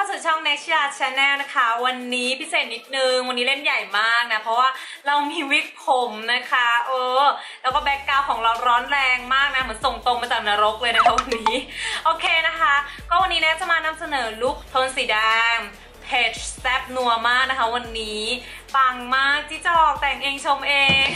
ช่อง n e x t a Channel นะคะ วันนี้พิเศษนิดนึง วันนี้เล่นใหญ่มากนะ เพราะว่าเรามีวิกผมนะคะ เออ แล้วก็แบ็กกราวของเราร้อนแรงมากนะ เหมือนส่งตรงมาจากนรกเลยนะคะวันนี้ โอเคนะคะ ก็วันนี้แนจะมานำเสนอลุคโทนสีแดงเพจแซบนัวมากนะคะวันนี้ปังมากจิจอกแต่งเองชมเอง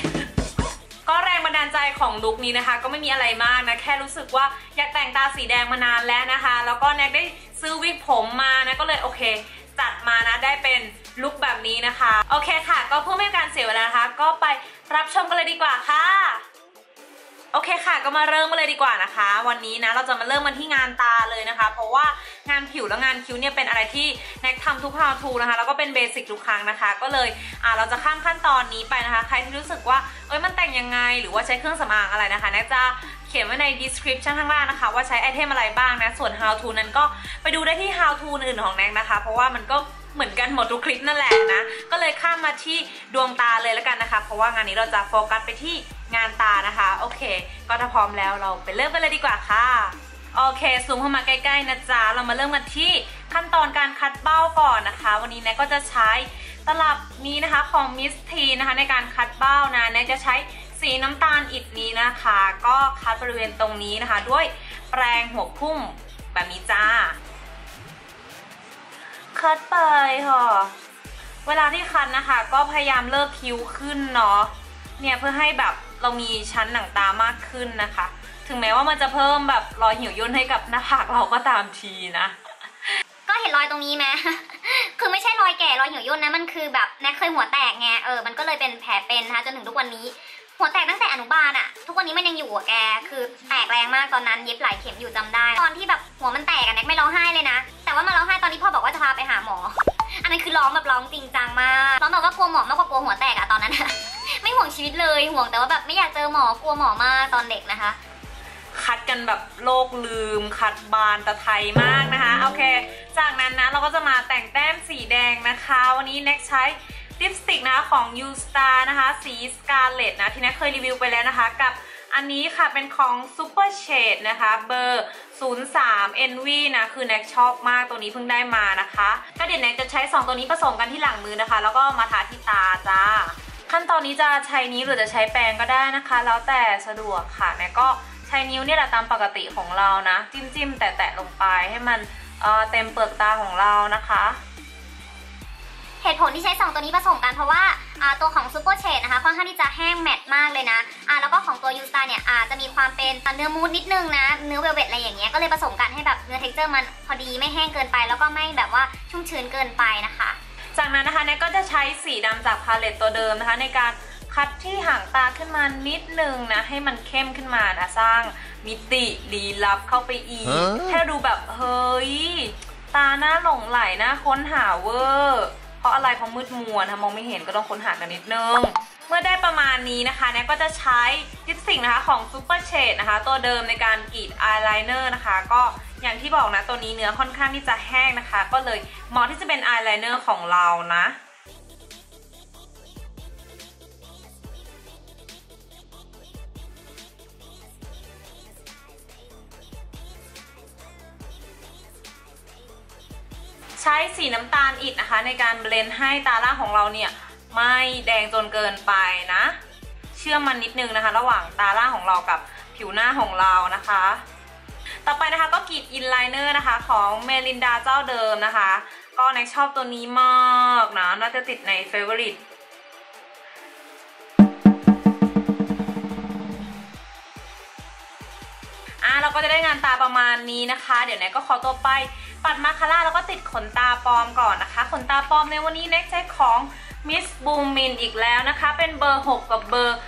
ก็แรงบันดาลใจของลุคนี้นะคะ ก็ไม่มีอะไรมากนะ แค่รู้สึกว่าอยากแต่งตาสีแดงมานานแล้วนะคะ แล้วก็แน็กได้ ซื้อวิกผมมานะก็เลยโอเค จัดมานะได้เป็นลุคแบบนี้นะคะ โอเคค่ะ ก็เพื่อไม่ให้การเสียเวลานะคะ ก็ไปรับชมกันเลยดีกว่าค่ะ โอเคค่ะ ก็มาเริ่มกันเลยดีกว่านะคะ วันนี้นะเราจะมาเริ่มกันที่งานตาเลยนะคะ เพราะว่างานผิวและงานคิ้วเนี่ยเป็นอะไรที่แน็กทำทุก how to นะคะแล้วก็เป็นเบสิกทุกครั้งนะคะ ก็เลยอ่าเราจะข้ามขั้นตอนนี้ไปนะคะ ใครที่รู้สึกว่าเอ้ยมันแต่งยังไง หรือว่าใช้เครื่องสำอางอะไรนะคะแน็กจะเขียนไว้ใน description ข้างล่างนะคะ ว่าใช้ไอเทมอะไรบ้างนะส่วน how to นั้นก็ไปดูได้ที่ how to อื่นของแน็กนะคะ เพราะว่ามันก็เหมือนกันหมดทุกคลิปนั่นแหละนะ ก็เลยข้ามมาที่ดวงตาเลยแล้วกันนะคะ เพราะว่างานนี้เราจะโฟกัสไปที่ งานตานะคะ โอเค ก็ถ้าพร้อมแล้วเราไปเริ่มกันเลยดีกว่าค่ะ โอเคซูมเข้ามาใกล้ๆนะจ๊ะ เรามาเริ่มกันที่ขั้นตอนการคัดเบ้าก่อนนะคะ วันนี้แนกก็จะใช้ตลับนี้นะคะของมิสทีนะคะในการคัดเบ้านะแนกจะใช้สีน้ำตาลอิฐนี้นะคะ ก็คัดบริเวณตรงนี้นะคะ ด้วยแปรงหัวพุ่มแบบนี้จ้า คัดไปค่ะเวลาที่คัดนะคะ ก็พยายามเลิกคิ้วขึ้นเนาะเนี่ยเพื่อให้แบบ เรามีชั้นหนังตามากขึ้นนะคะ ถึงแม้ว่ามันจะเพิ่มแบบรอยหิวย่นให้กับหน้าผากเราก็ตามทีนะ ก็เห็นรอยตรงนี้ไหมคือไม่ใช่รอยแก่รอยเหี่ยวย่นนะมันคือแบบแน็กเคยหัวแตกไงเออมันก็เลยเป็นแผลเป็นนะคะจนถึงทุกวันนี้หัวแตกตั้งแต่อนุบาลอะทุกวันนี้มันยังอยู่อะแก คือแตกแรงมากตอนนั้นเย็บหลายเข็มอยู่จำได้ ตอนที่แบบหัวมันแตกอะแน็กไม่ร้องไห้เลยนะ แต่ว่ามาร้องไห้ตอนที่พ่อบอกว่าจะพาไปหาหมอ อันนั้นคือร้องแบบร้องจริงจังมาก ร้องแบบว่ากลัวหมอมากกว่ากลัวหัวแตกอะตอนนั้น ห่วงชีวิตเลยห่วงแต่ว่าแบบไม่อยากเจอหมอกลัวหมอมาตอนเด็กนะคะ คัดกันแบบโลกลืม คัดบานตะไทยมากนะคะโอเค จากนั้นนะเราก็จะมาแต่งแต้มสีแดงนะคะ วันนี้แน็กใช้ลิปสติกนะคะของ U Star นะคะ สี Scarlet นะที่แน็กเคยรีวิวไปแล้วนะคะกับอันนี้ค่ะเป็นของ Super Shade นะคะเบอร์ 03 NV นะคือแน็กชอบมากตัวนี้เพิ่งได้มานะคะ ก็เดี๋ยวแน็กจะใช้ 2 ตัวนี้ผสมกันที่หลังมือนะคะ แล้วก็มาทาที่ตาจ้า ขั้นตอนนี้จะใช้นิ้วหรือจะใช้แปรงก็ได้นะคะ แล้วแต่สะดวกค่ะแน็กก็ใช้นิ้วเนี่ยแหละตามปกติของเรานะ จิ้มจิ้มๆแตะลงไปให้มันเเต็มเปลือกตาของเรานะคะเหตุผลที่ใช้ 2 ตัวนี้ผสมกันเพราะว่าาตัวของซูเปอร์เชดนะคะค่อนข้างที่จะแห้งแมตต์มากเลยนะแล้วก็ของตัวยูสตาเนี่ยอาจะมีความเป็นเนื้อมูดนิดนึงนะเนื้อเวลเวตอะไรอย่างเงี้ยก็เลยผสมกันให้แบบเนื้อเท็กเจอร์มันพอดีไม่แห้งเกินไป แล้วก็ไม่แบบว่าชุ่มชื้นเกินไปนะคะ จากนั้นนะคะแนทก็จะใช้สีดำจากพาเลตตัวเดิมนะคะ ในการคัดที่หางตาขึ้นมานิดนึงนะ ให้มันเข้มขึ้นมานะ สร้างมิติลี้ลับเข้าไปอีกฮะให้ดูแบบเฮ้ย ตาหน้าหลงไหลนะค้นหาเวอร์เพราะอะไรเพราะมืดมัวนะมองไม่เห็นก็ต้องค้นหากันนิดนึงเมื่อได้ประมาณนี้นะคะแนทก็จะใช้ลิปสติกนะคะของ Super Shade นะคะ ตัวเดิมในการกรีดอายไลเนอร์นะคะ ก็ อย่างที่บอกนะตัวนี้เนื้อค่อนข้างที่จะแห้งนะคะ ก็เลยเหมาะที่จะเป็นอายไลเนอร์ของเรานะใช้สีน้ำตาลอิฐนะคะ ในการเบลนด์ให้ตาล่างของเราเนี่ย ไม่แดงจนเกินไปนะ เชื่อมมันนิดนึงนะคะ ระหว่างตาล่างของเรากับผิวหน้าของเรานะคะ ต่อไปนะคะก็กรีดอินไลเนอร์นะคะของเมลินดาเจ้าเดิมนะคะ ก็แน็กชอบตัวนี้มากนะน่าจะติดในเฟเวอริตอะเราก็จะได้งานตาประมาณนี้นะคะ เดี๋ยวแน็กก็ขอตัวไปปัดมาคาร่าแล้วก็ติดขนตาปลอมก่อนนะคะ ขนตาปลอมในวันนี้แน็กใช้ของมิสบูมินอีกแล้วนะคะ เป็นเบอร์ 6 กับเบอร์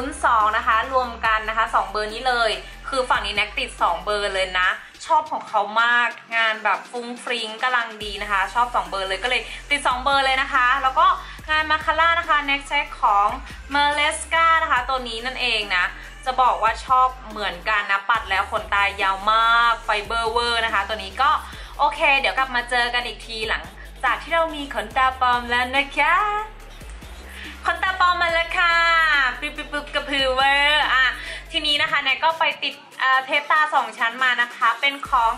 02 นะคะ รวมกันนะคะ 2 เบอร์นี้เลย คือฝั่งนี้แน็กติด 2 เบอร์เลยนะ ชอบของเขามากงานแบบฟุ้งฟริ้งกำลังดีนะคะ ชอบ 2 เบอร์เลยก็เลยติด 2 เบอร์เลยนะคะ แล้วก็งานมาคาร่านะคะแน็กใช้ของเมเลสกานะคะ ตัวนี้นั่นเองนะ จะบอกว่าชอบเหมือนกันนะปัดแล้วขนตายาวมากไฟเบอร์เวอร์นะคะ ตัวนี้ก็โอเค เดี๋ยวกลับมาเจอกันอีกทีหลังจากที่เรามีขนตาปลอมแล้วนะคะ ขนตาปลอม อร์อะทีนี้นะคะแนกก็ไปติดเทปตาสองชั้นมานะคะ เป็นของ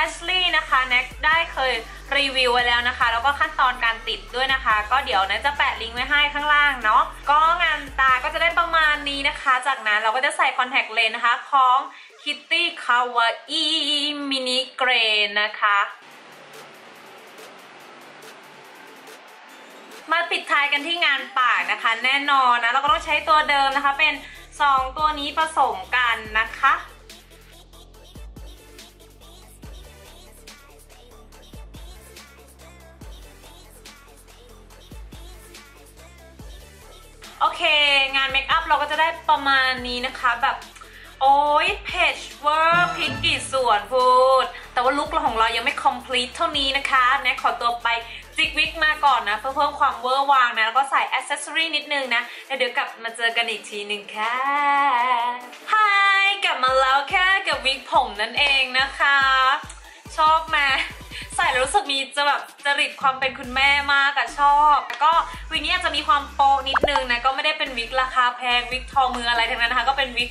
Ashley นะคะแน็กได้เคยรีวิวไว้แล้วนะคะ แล้วก็ขั้นตอนการติดด้วยนะคะ ก็เดี๋ยวแน็กจะแปะลิงก์ไว้ให้ข้างล่างเนาะก็งานตาก็จะได้ประมาณนี้นะคะ จากนั้นเราก็จะใส่คอนแทคเลนส์นะคะของ Kitty Kawaii Mini Gray นะคะมาปิดท้ายกันที่งานปากนะคะ แน่นอนนะเราก็ต้องใช้ตัวเดิมนะคะเป็น 2ตัวนี้ผสมกันนะคะ โอเค งานเมคอัพเราก็จะได้ประมาณนี้นะคะแบบโอ้ยเพจเวอร์พิกกี่ส่วนพูด แต่ว่าลุคของเรายังไม่ complete เท่านี้นะคะ แน็กขอตัวไป จิกวิกมาก่อนนะ เพื่อเพิ่มความเวอร์วางนะ แล้วก็ใส่อ c เซสซอรีนิดนึงนะแล้วเดี๋ยวกลับมาเจอกันอีกทีหนึ่งค่ะไฮกลับมาแล้วแค่กับวิกผมนั่นเองนะคะ ชอบไหม ใส่แล้วรู้สึกมีจะแบบจริตความเป็นคุณแม่มากอะชอบแล้วก็วิกนี้อาจจะมีความโปนิดนึงนะก็ไม่ได้เป็นวิกราคาแพงวิกทองมืออะไรทั้งนั้นนะคะ ก็เป็นวิก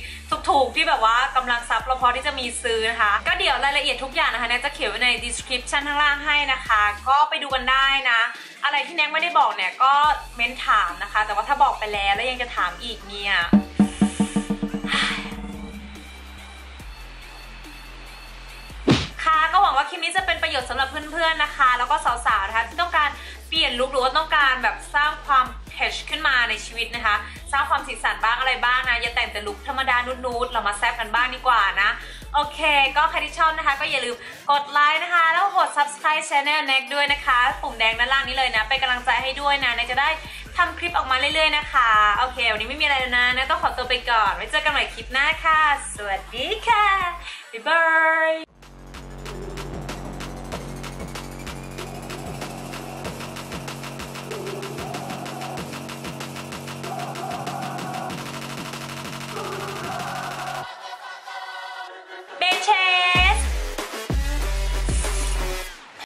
ถูกๆที่แบบว่ากำลังซับเราพอที่จะมีซื้อนะคะ ก็เดี๋ยวรายละเอียดทุกอย่างนะคะแนกจะเขียนไว้ใน description ข้างล่างให้นะคะ ก็ไปดูกันได้นะ อะไรที่แน็กไม่ได้บอกเนี่ยก็เม้นถามนะคะ แต่ว่าถ้าบอกไปแล้วแล้วยังจะถามอีกเนี่ย ว่าคลิปนี้จะเป็นประโยชน์สำหรับเพื่อนๆนะคะ แล้วก็สาวๆนะคะที่ต้องการเปลี่ยนลุคหรือว่าต้องการแบบสร้างความเพชขึ้นมาในชีวิตนะคะ สร้างความสีสันบ้างอะไรบ้างนะอย่าแต่งแต่ลุคธรรมดานูดๆเรามาแซบกันบ้างดีกว่านะโอเค ก็ใครที่ชอบนะคะ ก็อย่าลืมกดไลค์นะคะ แล้วกด subscribe channel n e c ด้วยนะคะ ปุ่มแดงด้านล่างนี้เลยนะ เป็นกำลังใจให้ด้วยนะเนจะได้ทำคลิปออกมาเรื่อยๆนะคะ โอเค วันนี้ไม่มีอะไรแล้วนะเนยต้องขอตัวไปก่อน ไว้เจอกันใหม่คลิปหน้าค่ะ สวัสดีค่ะ บ๊ายบาย